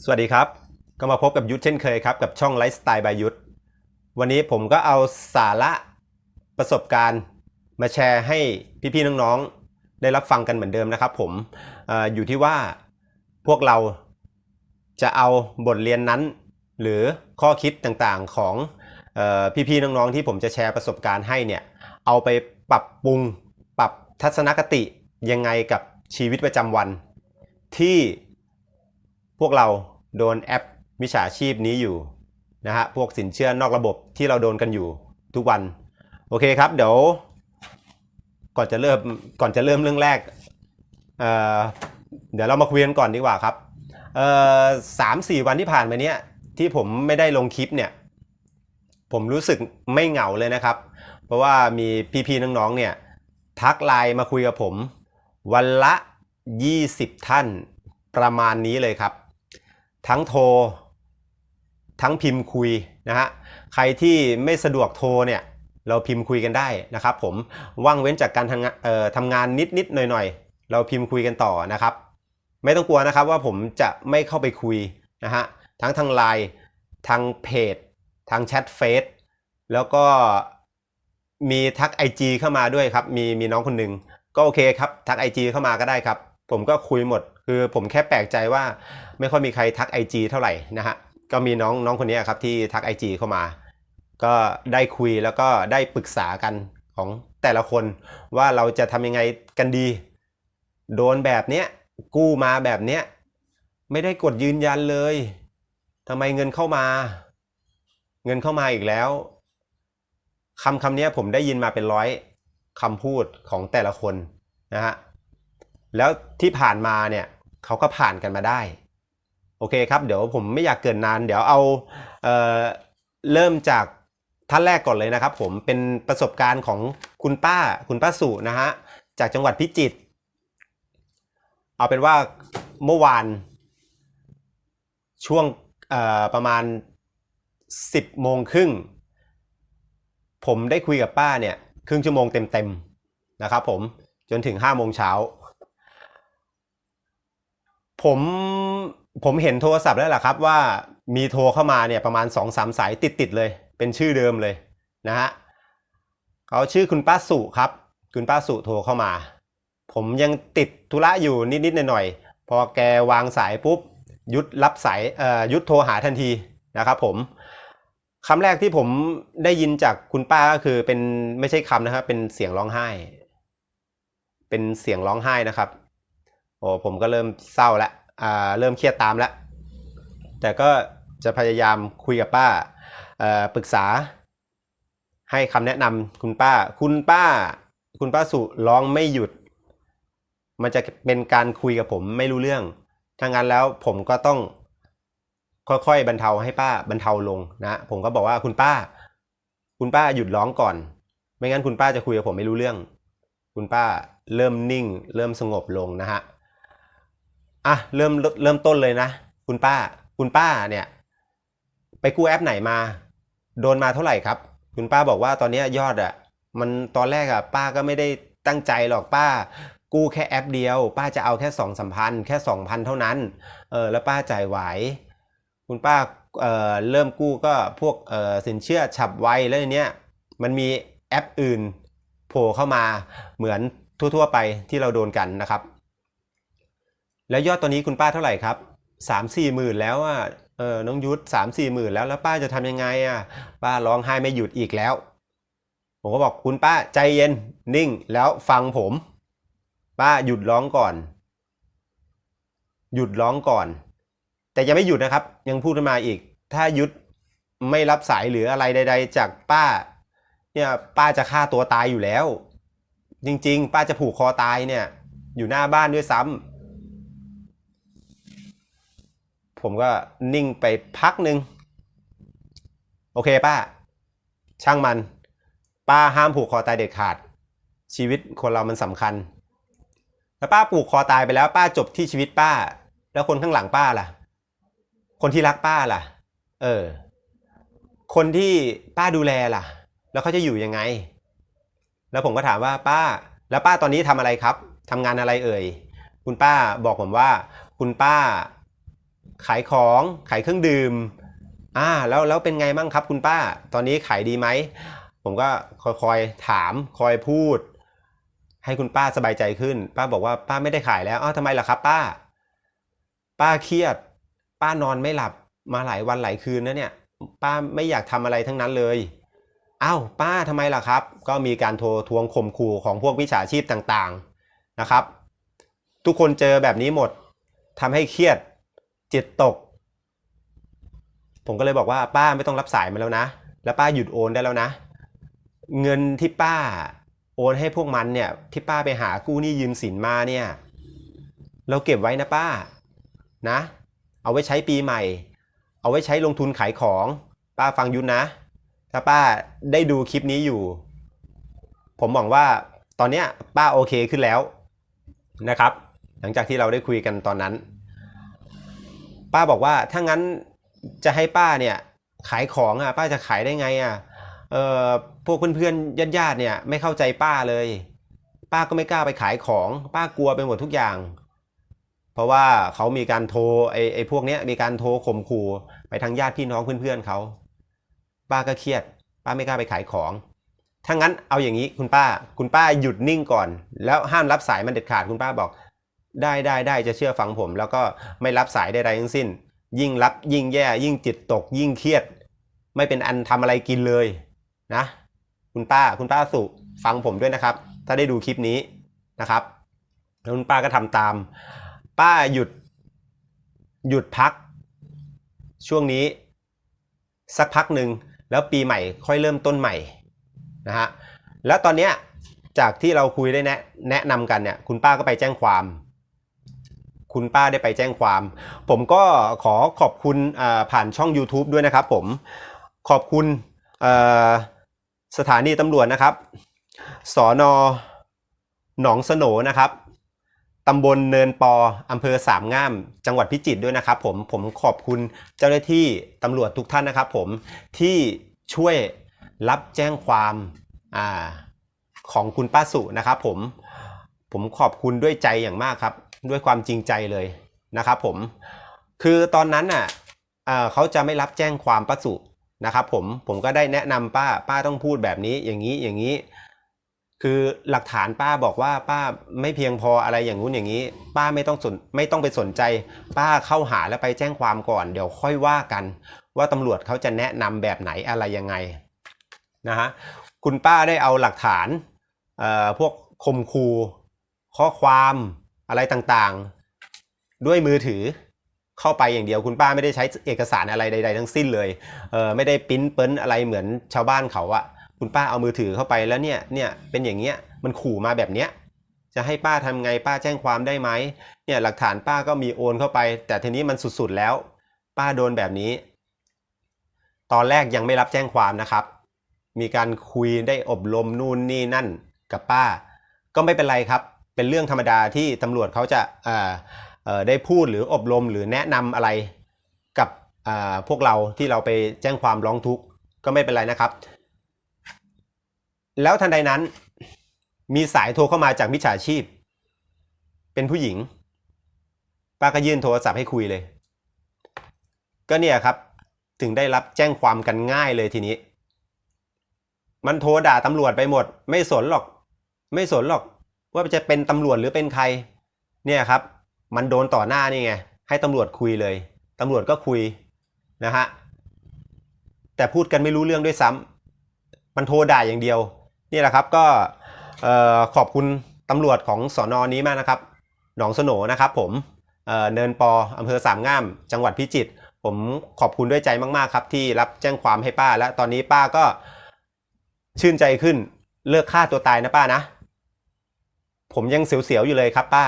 สวัสดีครับ ก็มาพบกับยุทธเช่นเคยครับ กับช่องไลฟ์สไตล์บายยุทธวันนี้ผมก็เอาสาระประสบการณ์มาแชร์ให้พี่ๆน้องๆ ได้รับฟังกันเหมือนเดิมนะครับผมออยู่ที่ว่าพวกเราจะเอาบทเรียนนั้น หรือข้อคิดต่างๆของออพี่ๆน้องๆที่ผมจะแชร์ประสบการณ์ให้เนี่ยเอาไปปรับปรุงปรับทัศนคติยังไงกับชีวิตประจำวัน ที่ พวกเราโดนแอปมิจฉาชีพนี้อยู่นะฮะพวกสินเชื่อนอกระบบที่เราโดนกันอยู่ทุกวัน โอเคครับ เดี๋ยว ก่อนจะเริ่มก่อนจะเริ่มเรื่องแรกเเดี๋ยวเรามาคุยกันก่อนดีกว่าครับสามสี่วันที่ผ่านมาเนี้ยที่ผมไม่ได้ลงคลิปเนี่ย ผมรู้สึกไม่เหงาเลยนะครับ เพราะว่ามีพี่ๆน้องๆเนี่ยทักไลน์มาคุยกับผม วันละ 20 ท่านประมาณนี้เลยครับ ทั้งโทร ทั้งพิมพ์คุยนะฮะใครที่ไม่สะดวกโทรเนี่ยเราพิมพ์คุยกันได้นะครับ ผมว่างเว้นจากการทำงานเอ่อทำงานนิดนิดๆหน่อยหน่อยๆเราพิมพ์คุยกันต่อนะครับ ไม่ต้องกลัวนะครับว่าผมจะไม่เข้าไปคุยนะฮะทั้งทางไลน์ทางเพจทางแชทเฟซแล้วก็มีทัก IG เข้ามาด้วยครับ มีมีน้องคนหนึ่งก็โอเคครับ ทัก IG เข้ามาก็ได้ครับ ผมก็คุยหมด คือผมแค่แปลกใจว่าไม่ค่อยมีใครทัก IG เท่าไหร่นะฮะก็มีน้องน้องคนนี้ครับที่ทัก IG เข้ามา ก็ได้คุยแล้วก็ได้ปรึกษากันของแต่ละคนว่าเราจะทำยังไงกันดี โดนแบบเนี้ยกู้มาแบบเนี้ยไม่ได้กดยืนยันเลยทำไมเงินเข้ามา เงินเข้ามาอีกแล้วคำคำนี้ผมได้ยินมาเป็นร้อยคำพูดของแต่ละคนนะฮะ แล้วที่ผ่านมาเนี่ยเขาก็ผ่านกันมาได้ โอเคครับ เดี๋ยวผมไม่อยากเกินนาน เดี๋ยวเอาเอเริ่มจากท่านแรกก่อนเลยนะครับ ผมเป็นประสบการณ์ของคุณป้าคุณป้าสุนะฮะจากจังหวัดพิจิตรเอาเป็นว่าเมื่อวานช่วงประมาณ 10โมงครึ่งผมได้คุยกับป้าเนี่ยครึ่งชั่วโมงเต็มๆนะครับผมจนถึง5โมงเช้า ผมผมเห็นโทรศัพท์แล้วล่ะครับว่ามีโทรเข้ามาเนี่ยประมาณ2อสามสายติดๆเลย เป็นชื่อเดิมเลยนะฮะเขาชื่อคุณป้าสุครับ คุณป้าสุโทรเข้ามา ผมยังติดธุระอยู่นิดๆหน่อยๆพอแกวางสายปุ๊บยุดรับสายเอ่อยุดโทรหาทันทีนะครับผมคำแรกที่ผมได้ยินจากคุณป้าก็คือเป็นไม่ใช่คำนะครับเป็นเสียงร้องไห้ เป็นเสียงร้องไห้นะครับ โอ้ผมก็เริ่มเศร้าแล้วอ่าเริ่มเครียดตามแล้วแต่ก็จะพยายามคุยกับป้าเอ่อปรึกษา ให้คำแนะนำคุณป้า คุณป้า คุณป้าสุร้องไม่หยุด มันจะเป็นการคุยกับผมไม่รู้เรื่องถ้างั้นแล้วผมก็ต้องค่อยๆบรรเทาให้ป้าบรรเทาลงนะผมก็บอกว่าคุณป้า คุณป้าหยุดร้องก่อน ไม่งั้นคุณป้าจะคุยกับผมไม่รู้เรื่อง คุณป้าเริ่มนิ่ง เริ่มสงบลงนะฮะ อะเริ่มเริ่มต้นเลยนะ คุณป้า คุณป้าเนี่ย ไปกู้แอปไหนมา โดนมาเท่าไหร่ครับ คุณป้าบอกว่าตอนเนี้ยยอดอะ่ะ มันตอนแรกอะ่ะ ป้าก็ไม่ได้ตั้งใจหรอกป้า กู้แค่แอปเดียว ป้าจะเอาแค่สองสามพันแค่สองพันเท่านั้นเออแล้วป้าจ่ายไหว คุณป้าเอ่อเริ่มกู้ก็พวกเอ่อสินเชื่อฉับไวแล้วเนี้ยมันมีแอปอื่นโผล่เข้ามาเหมือนทั่วๆไปที่เราโดนกันนะครับ แล้วยอดตอนนี้คุณป้าเท่าไหร่ครับสามสี่หมื่นแล้วอะเออน้องยุทธสามสี่หมื่นแล้วแล้วป้าจะทำยังไงอะป้าร้องไห้ไม่หยุดอีกแล้ว ผมก็บอกคุณป้าใจเย็นนิ่งแล้วฟังผม ป้าหยุดร้องก่อน หยุดร้องก่อน แต่ยังไม่หยุดนะครับ ยังพูดขึ้นมาอีก ถ้ายุดไม่รับสายหรืออะไรใด ๆ จากป้า เนี่ยป้าจะฆ่าตัวตายอยู่แล้ว จริง ๆ ป้าจะผูกคอตายเนี่ย อยู่หน้าบ้านด้วยซ้ำ ผมก็นิ่งไปพักหนึ่งโอเคป้า ช่างมัน ป้าห้ามผูกคอตายเด็ดขาด ชีวิตคนเรามันสำคัญ แล้วป้าผูกคอตายไปแล้ว ป้าจบที่ชีวิตป้า แล้วคนข้างหลังป้าล่ะ คนที่รักป้าล่ะ เออ คนที่ป้าดูแลล่ะ แล้วเขาจะอยู่ยังไง แล้วผมก็ถามว่าป้า แล้วป้าตอนนี้ทำอะไรครับทำงานอะไรเอ่ย คุณป้าบอกผมว่า คุณป้า ขายของขายเครื่องดื่มอ่าแล้วแล้วเป็นไงบ้างครับคุณป้า ตอนนี้ขายดีไหม ผมก็คอยๆถามคอยพูด ให้คุณป้าสบายใจขึ้น ป้าบอกว่าป้าไม่ได้ขายแล้วอ้าวทำไมล่ะครับ ป้า ป้าเครียด ป้านอนไม่หลับมาหลายวันหลายคืนนะเนี่ย ป้าไม่อยากทำอะไรทั้งนั้นเลยอ้าวป้าทำไมล่ะครับ ก็มีการโทรทวงข่มขู่ของพวกวิชาชีพต่างๆนะครับ ทุกคนเจอแบบนี้หมดทำให้เครียด จิตตก ผมก็เลยบอกว่าป้าไม่ต้องรับสายมาแล้วนะ แล้วป้าหยุดโอนได้แล้วนะ เงินที่ป้าโอนให้พวกมันเนี่ย ที่ป้าไปหากู้หนี้ยืมสินมาเนี่ย เราเก็บไว้นะป้านะ เอาไว้ใช้ปีใหม่ เอาไว้ใช้ลงทุนขายของ ป้าฟังยุนนะ ถ้าป้าได้ดูคลิปนี้อยู่ ผมหวังว่าตอนเนี้ยป้าโอเคขึ้นแล้วนะครับ หลังจากที่เราได้คุยกันตอนนั้น ป้าบอกว่าถ้างั้นจะให้ป้าเนี่ยขายของอะป้าจะขายได้ไงอะเอ่อพวกเพื่อนๆญาติๆเนี่ยไม่เข้าใจป้าเลย ป้าก็ไม่กล้าไปขายของ ป้ากลัวไปหมดทุกอย่าง เพราะว่าเขามีการโทรไอ้ไอ้พวกเนี้ยมีการโทรข่มขู่ไปทางญาติพี่น้องเพื่อนๆเขาป้าก็เครียด ป้าไม่กล้าไปขายของถ้างั้นเอาอย่างนี้คุณป้า คุณป้าหยุดนิ่งก่อน แล้วห้ามรับสายมันเด็ดขาดคุณป้าบอก ได้ได้ได้จะเชื่อฟังผม แล้วก็ไม่รับสายใดๆทั้งสิ้น ยิ่งรับยิ่งแย่ ยิ่งจิตตก ยิ่งเครียด ไม่เป็นอันทำอะไรกินเลยนะ คุณป้าคุณป้าสุฟังผมด้วยนะครับ ถ้าได้ดูคลิปนี้นะครับแล้วคุณป้าก็ทำตาม ป้าหยุด หยุดพัก ช่วงนี้ สักพักหนึ่งแล้วปีใหม่ค่อยเริ่มต้นใหม่นะฮะแล้วตอนเนี้ยจากที่เราคุยได้แนะแนะนำกันเนี่ยคุณป้าก็ไปแจ้งความ คุณป้าได้ไปแจ้งความ ผมก็ขอขอบคุณผ่านช่อง YouTube ด้วยนะครับผมขอบคุณสถานีตำรวจนะครับสอนอหนองสโหนนะครับตำบลเนินปออำเภอสามง่าม จังหวัดพิจิตรด้วยนะครับผมผมขอบคุณเจ้าหน้าที่ตำรวจทุกท่านนะครับผมที่ช่วยรับแจ้งความอของคุณป้าสุนะครับผมผมขอบคุณด้วยใจอย่างมากครับ ด้วยความจริงใจเลยนะครับผมคือตอนนั้นน่ะเขาจะไม่รับแจ้งความป้าสุนะครับผมผมก็ได้แนะนำป้าป้าต้องพูดแบบนี้อย่างนี้อย่างนี้ คือหลักฐานป้าบอกว่าป้าไม่เพียงพออะไรอย่างงู้นอย่างนี้ ป้าไม่ต้องสนไม่ต้องไปสนใจ ป้าเข้าหาแล้วไปแจ้งความก่อน เดี๋ยวค่อยว่ากัน ว่าตำรวจเขาจะแนะนำแบบไหนอะไรยังไงนะฮะคุณป้าได้เอาหลักฐานพวกคมคูข้อความ อะไรต่างๆ ด้วยมือถือเข้าไปอย่างเดียวคุณป้าไม่ได้ใช้เอกสารอะไรใด ๆ ทั้งสิ้นเลยเออไม่ได้ปิ้นเปิ้นอะไรเหมือนชาวบ้านเขาอะคุณป้าเอามือถือเข้าไปแล้วเนี่ยเนี่ยเป็นอย่างเงี้ยมันขู่มาแบบเนี้ยจะให้ป้าทำไงป้าแจ้งความได้ไหมเนี่ยหลักฐานป้าก็มีโอนเข้าไป แต่ทีนี้มันสุดๆแล้ว ป้าโดนแบบนี้ ตอนแรกยังไม่รับแจ้งความนะครับ มีการคุยได้อบรมนู่นนี่นั่นกับป้า ก็ไม่เป็นไรครับ เป็นเรื่องธรรมดาที่ตำรวจเขาจะได้พูดหรืออบรมหรือแนะนำอะไรกับพวกเราที่เราไปแจ้งความร้องทุกข์ก็ไม่เป็นไรนะครับ แล้วทันใดนั้นมีสายโทรเข้ามาจากมิจฉาชีพ เป็นผู้หญิง ป้าก็ยื่นโทรศัพท์ให้คุยเลย ก็เนี่ยครับถึงได้รับแจ้งความกันง่ายเลยทีนี้ มันโทรด่าตำรวจไปหมด ไม่สนหรอก ไม่สนหรอก ว่าจะเป็นตำรวจหรือเป็นใคร เนี่ยครับ มันโดนต่อหน้านี่ไง ให้ตำรวจคุยเลยตำรวจก็คุยนะฮะ แต่พูดกันไม่รู้เรื่องด้วยซ้ำมันโทรด่าอย่างเดียว นี่แหละครับก็ขอบคุณตำรวจของสอนอนี้มากนะครับ หนองสนนะครับผมเเนินปออำเภอสามง่าม จังหวัดพิจิตร ผมขอบคุณด้วยใจมาก ๆ ครับ ที่รับแจ้งความให้ป้า และตอนนี้ป้าก็ชื่นใจขึ้น เลิกฆ่าตัวตายนะป้านะ ผมยังเสียวๆอยู่เลยครับป้า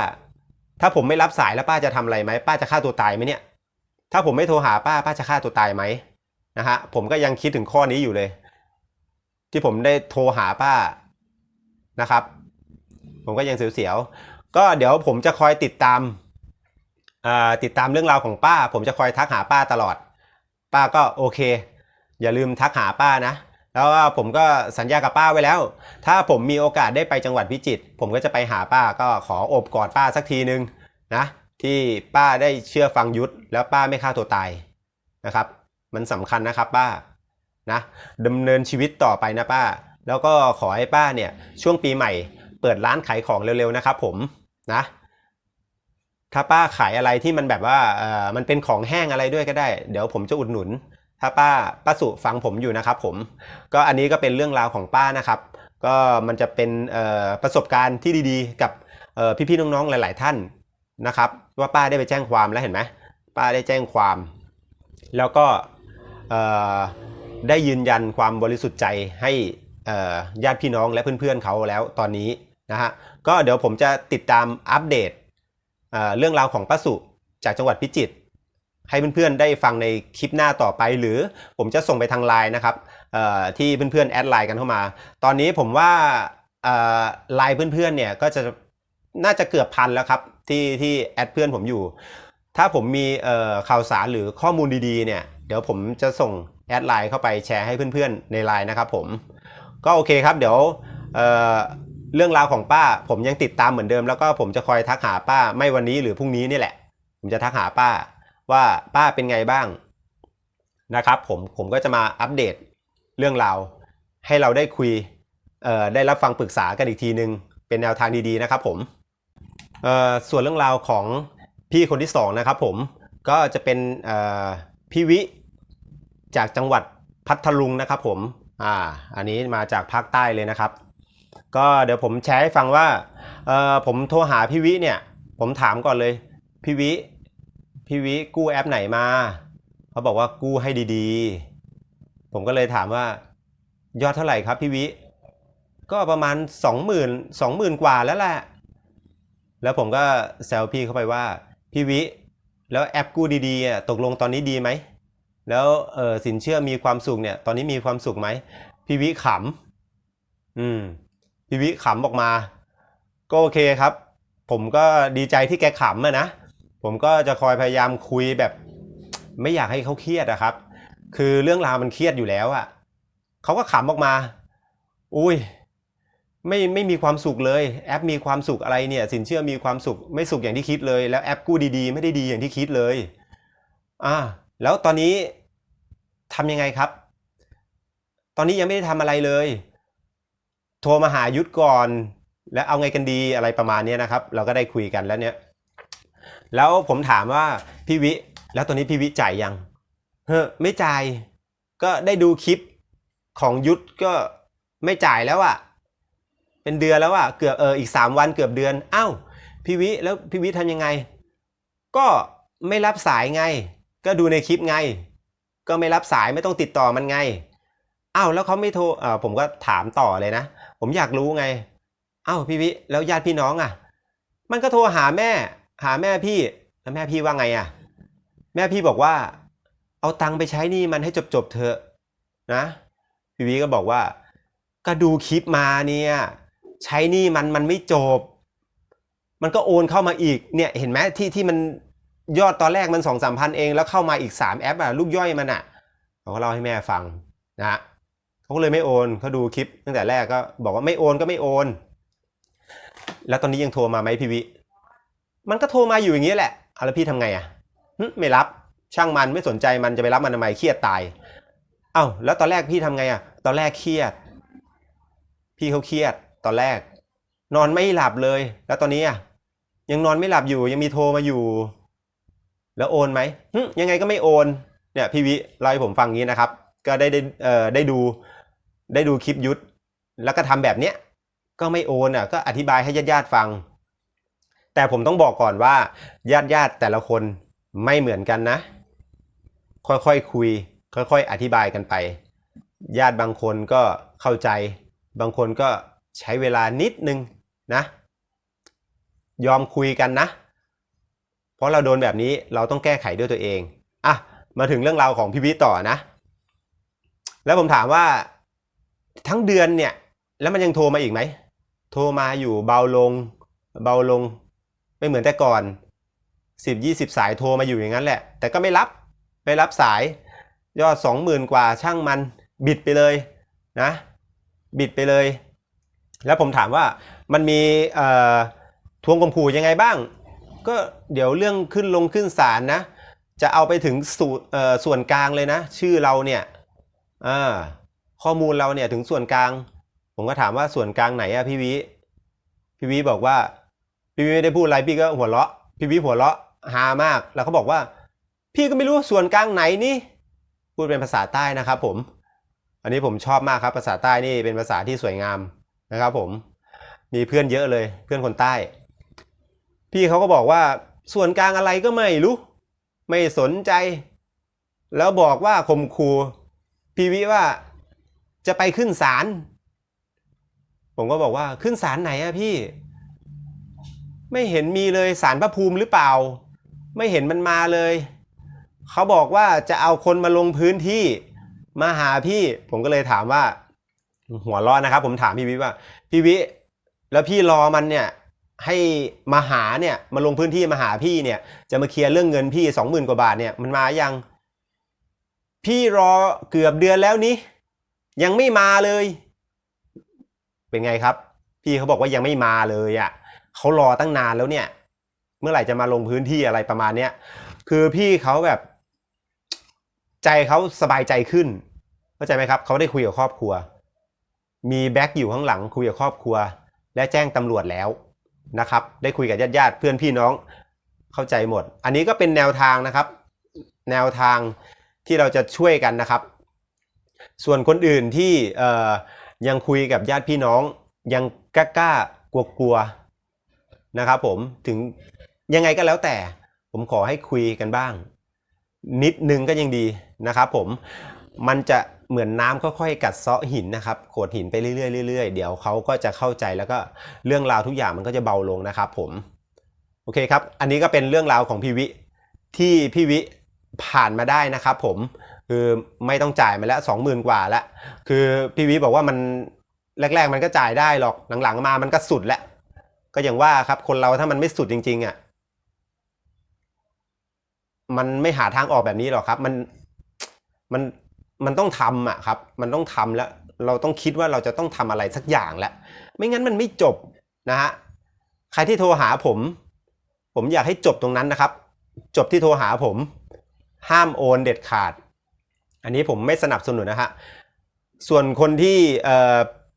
ถ้าผมไม่รับสายแล้วป้าจะทำอะไรไหมป้าจะฆ่าตัวตายไหมเนี่ย ถ้าผมไม่โทรหาป้าป้าจะฆ่าตัวตายไหมนะฮะผมก็ยังคิดถึงข้อนี้อยู่เลย ที่ผมได้โทรหาป้านะครับ ผมก็ยังเสียวๆก็เดี๋ยวผมจะคอยติดตามอ่าติดตามเรื่องราวของป้า ผมจะคอยทักหาป้าตลอด ป้าก็โอเค อย่าลืมทักหาป้านะ แล้วผมก็สัญญากับป้าไว้แล้ว ถ้าผมมีโอกาสได้ไปจังหวัดพิจิตรผมก็จะไปหาป้าก็ขออบกอดป้าสักทีนึงนะที่ป้าได้เชื่อฟังยุทธแล้วป้าไม่ฆ่าตัวตายนะครับ มันสำคัญนะครับป้านะดำเนินชีวิตต่อไปนะป้า แล้วก็ขอให้ป้าเนี่ยช่วงปีใหม่ เปิดร้านขายของเร็วๆนะครับผมนะถ้าป้าขายอะไรที่มันแบบว่าเออมันเป็นของแห้งอะไรด้วยก็ได้ เดี๋ยวผมจะอุดหนุน ถ้าป้าป้าสุฟังผมอยู่นะครับผม ก็อันนี้ก็เป็นเรื่องราวของป้านะครับ ก็มันจะเป็นประสบการณ์ที่ดีๆ กับพี่ๆน้องๆหลาย ๆ ท่านนะครับ ว่าป้าได้ไปแจ้งความแล้วเห็นไหมป้าได้แจ้งความ แล้วก็ได้ยืนยันความบริสุทธิ์ใจให้ญาติพี่น้องและเพื่อนๆเขาแล้วตอนนี้นะฮะก็เดี๋ยวผมจะติดตามอัปเดตเรื่องราวของป้าสุจากจังหวัดพิจิตร ให้เพื่อนๆได้ฟังในคลิปหน้าต่อไป หรือผมจะส่งไปทางไลน์นะครับที่เพื่อนๆแอดไลน์กันเข้ามา ตอนนี้ผมว่าไลน์เพื่อนๆเนี่ยก็จะน่าจะเกือบพันแล้วครับที่ที่แอดเพื่อนผมอยู่ ถ้าผมมีข่าวสารหรือข้อมูลดีๆเนี่ยเดี๋ยวผมจะส่งแอดไลน์เข้าไปแชร์ให้เพื่อนๆในไลน์นะครับผมก็โอเคครับเดี๋ยวเเรื่องราวของป้า ผมยังติดตามเหมือนเดิม แล้วก็ผมจะคอยทักหาป้าไม่วันนี้หรือพรุ่งนี้นี่แหละ ผมจะทักหาป้า ว่าป้าเป็นไงบ้างนะครับผมผมก็จะมาอัปเดตเรื่องราวให้เราได้คุยได้รับฟังปรึกษากันอีกทีนึง เป็นแนวทางดีๆนะครับผมส่วนเรื่องราวของพี่คนที่สองนะครับผมก็จะเป็นพี่วิจากจังหวัดพัทลุงนะครับผมอ่าอันนี้มาจากภาคใต้เลยนะครับ ก็เดี๋ยวผมแชร์ให้ฟังว่าผมโทรหาพี่วิเนี่ยผมถามก่อนเลยพี่วิ พี่วิกู้แอปไหนมา เขาบอกว่ากู้ให้ดีๆ ผมก็เลยถามว่ายอดเท่าไหร่ครับพี่วิ ก็ประมาณสองหมื่นสองหมื่นกว่าแล้วแหละ แล้วผมก็แซวพี่เข้าไปว่า พี่วิ แล้วแอปกู้ดีๆตกลงตอนนี้ดีไหม แล้วออสินเชื่อมีความสุขเนี่ย ตอนนี้มีความสุขไหม พี่วิขำ อืม พี่วิขำออกมา ก็โอเคครับ ผมก็ดีใจที่แกขำอะนะ ผมก็จะคอยพยายามคุยแบบ ไม่อยากให้เขาเครียดอะครับ คือเรื่องราวมันเครียดอยู่แล้วอะเขาก็ขำออกมา อุ้ยไม่ไม่มีความสุขเลย แอปมีความสุขอะไรเนี่ย สินเชื่อมีความสุขไม่สุขอย่างที่คิดเลย แล้วแอปกู้ดีๆ ไม่ได้ดีอย่างที่คิดเลยอ่าแล้วตอนนี้ทำยังไงครับ ตอนนี้ยังไม่ได้ทำอะไรเลย โทรมาหายุทธก่อน แล้วเอาไงกันดีอะไรประมาณนี้นะครับ เราก็ได้คุยกันแล้วเนี่ย แล้วผมถามว่าพี่วิ แล้วตอนนี้พี่วิจ่ายยังเฮ้ไม่จ่ายก็ได้ดูคลิปของยุทธก็ไม่จ่ายแล้วอะเป็นเดือนแล้วอะเกือบเอออีกสามวันเกือบเดือนอ้าวพี่วิแล้วพี่วิทำยังไง ก็ไม่รับสายไง ก็ดูในคลิปไง ก็ไม่รับสายไม่ต้องติดต่อมันไงอ้าวแล้วเขาไม่โทรเออผมก็ถามต่อเลยนะ ผมอยากรู้ไงอ้าวพี่วิแล้วญาติพี่น้องอะมันก็โทรหาแม่ หาแม่พี่แล้วแม่พี่ว่าไงอะแม่พี่บอกว่า เอาตังค์ไปใช้นี่มันให้จบๆเถอะนะพี่วิก็บอกว่า ก็ดูคลิปมาเนี่ย ใช้นี่มันมันไม่จบ มันก็โอนเข้ามาอีกเนี่ยเห็นไหมที่ที่มันยอดตอนแรกมันสองสามพันเอง แล้วเข้ามาอีกสามแอปอะลูกย่อยมันอะเขาก็เล่าให้แม่ฟังนะฮะเขาก็เลยไม่โอนเขาดูคลิปตั้งแต่แรกก็บอกว่าไม่โอนก็ไม่โอน แล้วตอนนี้ยังโทรมาไหมพี่วิ มันก็โทรมาอยู่อย่างนี้แหละเอาแล้วพี่ทำไงอะไม่รับช่างมันไม่สนใจมันจะไปรับมันทำไมเครียดตายเอ้าแล้วตอนแรกพี่ทำไงอะ ตอนแรกเครียด พี่เขาเครียด ตอนแรก นอนไม่หลับเลย แล้วตอนนี้อะยังนอนไม่หลับอยู่ยังมีโทรมาอยู่ แล้วโอนไหมยังไงก็ไม่โอนเนี่ยพี่วิเล่าให้ผมฟังงี้นะครับ ก็ได้ได้เอ่อได้ดูได้ดูคลิปยุทธแล้วก็ทำแบบเนี้ยก็ไม่โอนอะก็อธิบายให้ญาติญาติๆฟัง แต่ผมต้องบอกก่อนว่าญาติญาติๆแต่ละคนไม่เหมือนกันนะ ค่อยๆคคุย ค่อยๆ อธิบายกันไป ญาติบางคนก็เข้าใจ บางคนก็ใช้เวลานิดนึงนะ ยอมคุยกันนะ เพราะเราโดนแบบนี้เราต้องแก้ไขด้วยตัวเองอะมาถึงเรื่องราวของพี่วิต่อนะ แล้วผมถามว่าทั้งเดือนเนี่ย แล้วมันยังโทรมาอีกไหม โทรมาอยู่เบาลง เบาลง ไม่เหมือนแต่ก่อนสิบยี่สิบสายโทรมาอยู่อย่างนั้นแหละ แต่ก็ไม่รับไม่รับสายยอดสองหมื่นกว่าช่างมันบิดไปเลยนะบิดไปเลย แล้วผมถามว่ามันมีทวงข่มขู่ยังไงบ้าง ก็เดี๋ยวเรื่องขึ้นลงขึ้นศาลนะ จะเอาไปถึงสูตรเอ่อส่วนกลางเลยนะ ชื่อเราเนี่ยข้อมูลเราเนี่ยถึงส่วนกลาง ผมก็ถามว่าส่วนกลางไหนอะพี่วิพี่วิบอกว่า พี่วิไม่ได้พูดอะไรพี่ก็หัวเราะ พี่วิหัวเราะฮามาก แล้วเขาบอกว่า พี่ก็ไม่รู้ส่วนกลางไหนนี่พูดเป็นภาษาใต้นะครับ ผม อันนี้ผมชอบมากครับ ภาษาใต้นี่เป็นภาษาที่สวยงามนะครับ ผม มีเพื่อนเยอะเลยเพื่อนคนใต้ พี่เขาก็บอกว่าส่วนกลางอะไรก็ไม่รู้ ไม่สนใจ แล้วบอกว่าข่มขู่พี่วิว่าจะไปขึ้นศาลผมก็บอกว่าขึ้นศาลไหนอะพี่ ไม่เห็นมีเลยศาลพระภูมิหรือเปล่า ไม่เห็นมันมาเลย เขาบอกว่าจะเอาคนมาลงพื้นที่มาหาพี่ ผมก็เลยถามว่า หัวร้อนนะครับ ผมถามพี่วิว่า พี่วิ แล้วพี่รอมันเนี่ย ให้มาหาเนี่ยมาลงพื้นที่มาหาพี่เนี่ย จะมาเคลียร์เรื่องเงินพี่สองหมื่นกว่าบาทเนี่ยมันมายัง พี่รอเกือบเดือนแล้วนี้ยังไม่มาเลย เป็นไงครับ พี่เขาบอกว่ายังไม่มาเลยอะ่ะ เขารอตั้งนานแล้วเนี่ย เมื่อไหร่จะมาลงพื้นที่อะไรประมาณเนี้ยคือพี่เขาแบบ ใจเขาสบายใจขึ้นเข้าใจไหมครับเขาได้คุยกับครอบครัว มีแบ็คอยู่ข้างหลังคุยกับครอบครัว และแจ้งตำรวจแล้วนะครับ ได้คุยกับญาติญาติเพื่อนพี่น้องเข้าใจหมด อันนี้ก็เป็นแนวทางนะครับ แนวทางที่เราจะช่วยกันนะครับ ส่วนคนอื่นที่ยังคุยกับญาติพี่น้องยังกล้ากลัวกลัว นะครับผมถึงยังไงก็แล้วแต่ ผมขอให้คุยกันบ้าง นิดนึงก็ยังดีนะครับผมมันจะเหมือนน้ำค่อยๆกัดเซาะหินนะครับโขดหินไปเรื่อยๆเรื่อยๆเดี๋ยวเขาก็จะเข้าใจแล้วก็เรื่องราวทุกอย่างมันก็จะเบาลงนะครับผมโอเคครับ อันนี้ก็เป็นเรื่องราวของพี่วิที่พี่วิผ่านมาได้นะครับผมคือไม่ต้องจ่ายมาแล้วสองหมื่นกว่าแล้วคือพี่วิบอกว่ามันแรก ๆ มันก็จ่ายได้หรอกหลังๆมามันก็สุดแล้ว ก็อย่างว่าครับคนเราถ้ามันไม่สุดจริง ๆอะมันไม่หาทางออกแบบนี้หรอกครับ มันมันมันต้องทำอะครับ มันต้องทำแล้ว เราต้องคิดว่าเราจะต้องทำอะไรสักอย่างแล้วไม่งั้นมันไม่จบนะฮะใครที่โทรหาผม ผมอยากให้จบตรงนั้นนะครับ จบที่โทรหาผม ห้ามโอนเด็ดขาด อันนี้ผมไม่สนับสนุนนะฮะส่วนคนที่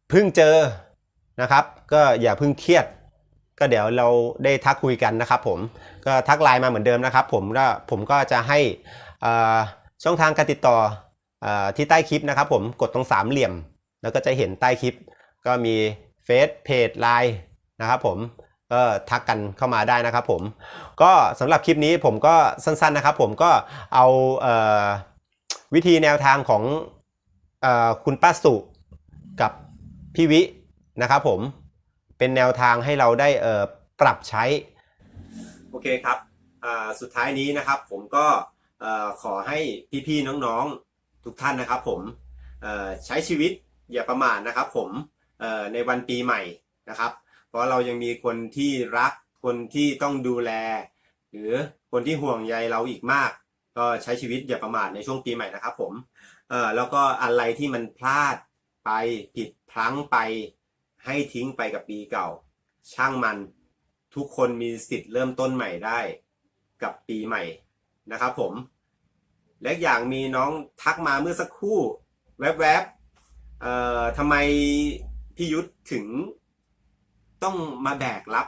เพิ่งเจอนะครับ ก็อย่าเพิ่งเครียด ก็เดี๋ยวเราได้ทักคุยกันนะครับผมก็ทักไลน์มาเหมือนเดิมนะครับ ผมก็ผมก็จะให้ช่องทางการติดต่ออที่ใต้คลิปนะครับผมกดตรงสามเหลี่ยม แล้วก็จะเห็นใต้คลิป ก็มีเฟซเพจไลน์นะครับผมก็ทักกันเข้ามาได้นะครับผมก็สำหรับคลิปนี้ผมก็สั้นๆนะครับ ผมก็เอาเออวิธีแนวทางของออคุณป้าสุกับพี่วินะครับผม เป็นแนวทางให้เราได้เอ่อปรับใช้ โอเคครับสุดท้ายนี้นะครับผมก็ขอให้พี่ๆน้องๆทุกท่านนะครับ ผมใช้ชีวิตอย่าประมาทนะครับ ผมในวันปีใหม่นะครับ เพราะเรายังมีคนที่รักคนที่ต้องดูแล หรือคนที่ห่วงใยเราอีกมาก ก็ใช้ชีวิตอย่าประมาทในช่วงปีใหม่นะครับ ผมแล้วก็อะไรที่มันพลาดไปผิดพลั้งไป ให้ทิ้งไปกับปีเก่า ช่างมันทุกคนมีสิทธิ์เริ่มต้นใหม่ได้กับปีใหม่นะครับผม และอย่างมีน้องทักมาเมื่อสักครู่แวบๆเอ่อทำไมพี่ยุทธถึงต้องมาแบกรับ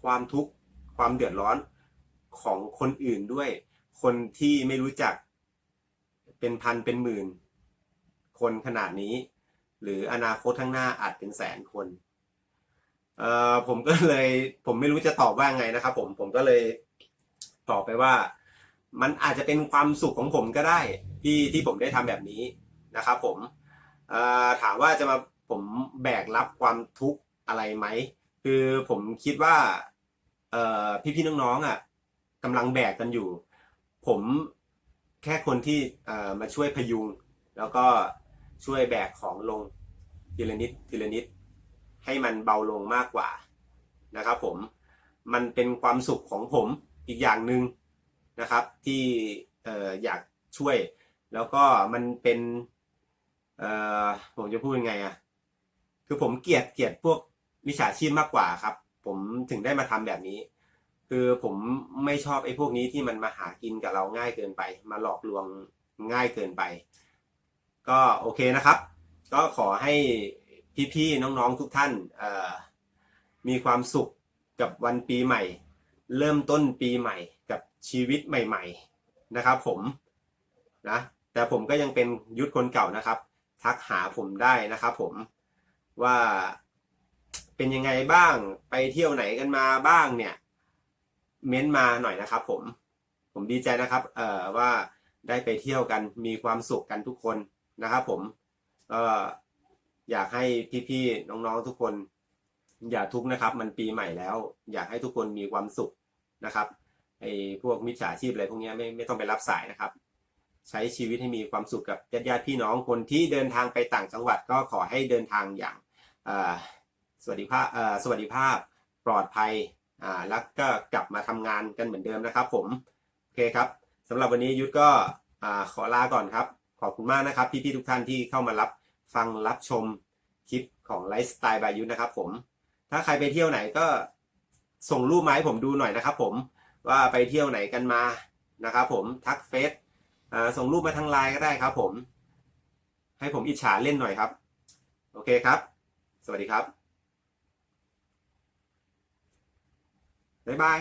ความทุกข์ความเดือดร้อนของคนอื่นด้วย คนที่ไม่รู้จักเป็นพันเป็นหมื่น คนขนาดนี้ หรืออนาคตข้างหน้าอาจเป็นแสนคนเอ่อผมก็เลยผมไม่รู้จะตอบว่าไงนะครับ ผมผมก็เลยตอบไปว่า มันอาจจะเป็นความสุขของผมก็ได้ที่ที่ผมได้ทำแบบนี้นะครับ ผมเอ่อถามว่าจะมาผมแบกรับความทุกข์อะไรไหมคือผมคิดว่าเอ่อพี่ๆน้องๆอะกำลังแบกกันอยู่ ผมแค่คนที่เอ่อมาช่วยพยุง แล้วก็ ช่วยแบกของลงทีละนิดทีละนิด ให้มันเบาลงมากกว่านะครับผมมันเป็นความสุขของผมอีกอย่างหนึ่งนะครับที่อยากช่วย แล้วก็มันเป็นเออผมจะพูดยังไงอะคือผมเกลียดเกลียดพวกวิชาชีพมากกว่าครับ ผมถึงได้มาทำแบบนี้ คือผมไม่ชอบไอ้พวกนี้ที่มันมาหากินกับเราง่ายเกินไป มาหลอกลวงง่ายเกินไป ก็โอเคนะครับ ก็ขอให้พี่ๆน้องๆทุกท่านมีความสุขกับวันปีใหม่ เริ่มต้นปีใหม่กับชีวิตใหม่ ๆนะครับ ผมนะแต่ผมก็ยังเป็นยุทธคนเก่านะครับ ทักหาผมได้นะครับ ผมว่าเป็นยังไงบ้างไปเที่ยวไหนกันมาบ้างเนี่ย เม้นมาหน่อยนะครับ ผมผมดีใจนะครับ เอ่อว่าได้ไปเที่ยวกันมีความสุขกันทุกคน นะครับผมก็อยากให้พี่ๆน้องๆทุกคน อย่าทุกข์นะครับ มันปีใหม่แล้ว อยากให้ทุกคนมีความสุขนะครับไอ้พวกมิจฉาชีพอะไรพวกนี้ไม่ไม่ต้องไปรับสายนะครับ ใช้ชีวิตให้มีความสุขกับญาติญาติๆพี่น้องคนที่เดินทางไปต่างจังหวัดก็ขอให้เดินทางอย่างสวัสดิภาพสวัสดิภาพปลอดภัยอ่าแล้วก็กลับมาทำงานกันเหมือนเดิมนะครับ ผมโอเคครับสำหรับวันนี้ยุทธก็ขอลาก่อนครับ ขอบคุณมากนะครับ พี่ๆทุกท่านที่เข้ามารับฟังรับชมคลิปของไลฟ์สไตล์บายยุทธนะครับผม ถ้าใครไปเที่ยวไหนก็ส่งรูปมาให้ผมดูหน่อยนะครับผมว่าไปเที่ยวไหนกันมานะครับผมทักเฟซส่งรูปมาทางไลน์ก็ได้ครับผม ให้ผมอิจฉาเล่นหน่อยครับ โอเคครับ สวัสดีครับบ๊ายบาย